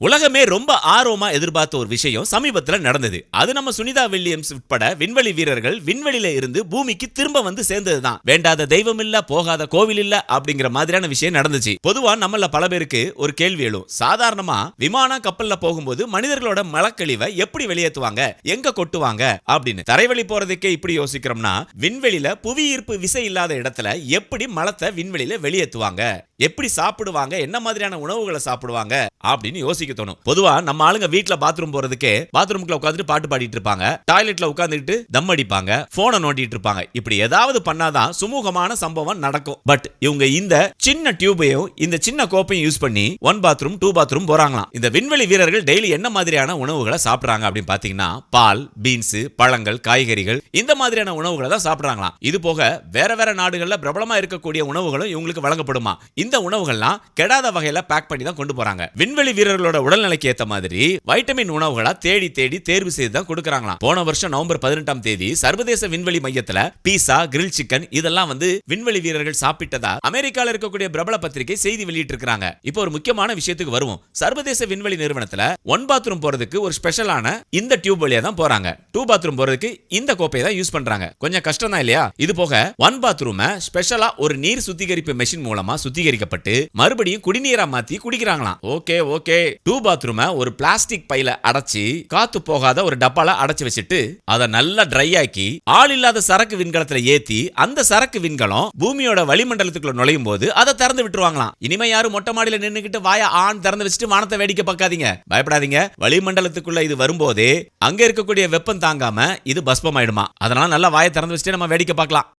உலகமே ரொம்ப ஆர்வமா எதிர்பார்த்த ஒரு விஷயம் சமீபத்துல நடந்தது. அது நம்ம சுனிதா வில்லியம்ஸ் உட்பட விண்வெளி வீரர்கள் விண்வெளியில இருந்து பூமிக்கு திரும்ப வந்து சேர்ந்தது தான் வேண்டாத தெய்வம் இல்ல போகாத கோவில் இல்ல அப்படிங்கிற மாதிரியான விஷயம் நடந்துச்சு. பொதுவா நம்மள பல பேருக்கு ஒரு கேள்வி எழும். சாதாரணமா விமானம் கப்பல்ல போகும்போது மனிதர்களோட மலக்கழிவை எப்படி வெளியேற்றுவாங்க எங்க கொட்டுவாங்க? அப்படின்னு. தரைவழி போறதுக்கே இப்படி யோசிக்கிறோம்னா விண்வெளியில புவி ஈர்ப்பு விசை இல்லாத இடத்துல எப்படி மலத்தை விண்வெளியில வெளியேற்றுவாங்க எப்படி சாப்பிடுவாங்க? என்ன மாதிரியான உணவுகளை சாப்பிடுவாங்க? அப்படின்னு யோசிக்க தோணும். பொதுவா நம்ம ஆளுங்க வீட்ல பாத்ரூம் போறதுக்கே பாத்ரூம்ல உட்காந்துட்டு பாட்டு பாடிட்டு இருப்பாங்க. டாய்லெட்ல உட்காந்துட்டு தம் அடிப்பாங்க. போனை நோண்டிட்டு இருப்பாங்க. இப்படி ஏதாவது பண்ணாதான் சுமூகமான சம்பவம் நடக்கும். பட் இவங்க இந்த சின்ன டியூபையும் இந்த சின்ன கோப்பையும் யூஸ் பண்ணி ஒன் பாத்ரூம் டூ பாத்ரூம் போறாங்களாம். இந்த விண்வெளி வீரர்கள் டெய்லி என்ன மாதிரியான உணவுகளை சாப்பிடுறாங்க அப்படின்னு பாத்தீங்கன்னா பால் பீன்ஸ் பழங்கள் காய்கறிகள் இந்த மாதிரியான உணவுகளை தான் சாப்பிடுறாங்களாம். இது போக வேற வேற நாடுகள்ல பிரபலமா இருக்கக்கூடிய உணவுகளும் இவங்களுக்கு வழங்கப்படுமா இந்த உணவுகள்லாம் கெடாத வகையில பேக் பண்ணி தான் கொண்டு போறாங்க. விண்வெளி வீரர்களோட உடல்நிலைக்கு ஏத்த மாதிரி வைட்டமின் உணவுகளா தேடி தேடி தேர்வு செய்து தான் கொடுக்கறாங்களாம். போன வருஷம் நவம்பர் பதினெட்டாம் தேதி சர்வதேச விண்வெளி மையத்துல பீஸா கிரில் சிக்கன் இதெல்லாம் வந்து விண்வெளி வீரர்கள் சாப்பிட்டதா அமெரிக்கால இருக்கக்கூடிய பிரபல பத்திரிகை செய்தி வெளியிட்டு இருக்காங்க இப்போ ஒரு முக்கியமான விஷயத்துக்கு வருவோம். சர்வதேச விண்வெளி நிறுவனத்துல ஒன் பாத்ரூம் போறதுக்கு ஒரு ஸ்பெஷலான இந்த டியூப் வழியா தான் போறாங்க. டூ பாத்ரூம் போறதுக்கு இந்த கோப்பையை தான் யூஸ் பண்றாங்க. கொஞ்சம் கஷ்டம் தான் இல்லையா? இது போக ஒன் பாத்ரூம் ஸ்பெஷலா ஒரு நீர் சுத்திகரிப்பு மெஷின் மூலமா சுத்திகரிக்கப்பட்டு மறுபடியும் குடிநீரா மாத்தி குடிக்கிறாங்களாம். ஓகே ஓகே டூ பாத்ரூம் ஒரு பிளாஸ்டிக் பையில அடைச்சி காத்து போகாத ஒரு டப்பால அடைச்சு வச்சுட்டு அதை நல்லா ட்ரை ஆக்கி ஆள் இல்லாத சரக்கு விண்கலத்துல ஏத்தி அந்த சரக்கு விண்கலம் பூமியோட வளிமண்டலத்துக்குள்ள நுழையும் போது அதை திறந்து விட்டுருவாங்களாம். இனிமே யாரும் மொட்டை மாடியில நின்னுக்கிட்டு வாய ஆண் திறந்து வச்சுட்டு வானத்தை வேடிக்கை பார்க்காதீங்க. பயப்படாதீங்க. வளிமண்டலத்துக்குள்ள இது வரும்போதே அங்க இருக்கக்கூடிய வெப்பம் தாங்காம இது பஸ்பம் ஆயிடுமா அதனால நல்லா வாயை திறந்து வச்சுட்டு நம்ம வேடிக்கை பார்க்கலாம்.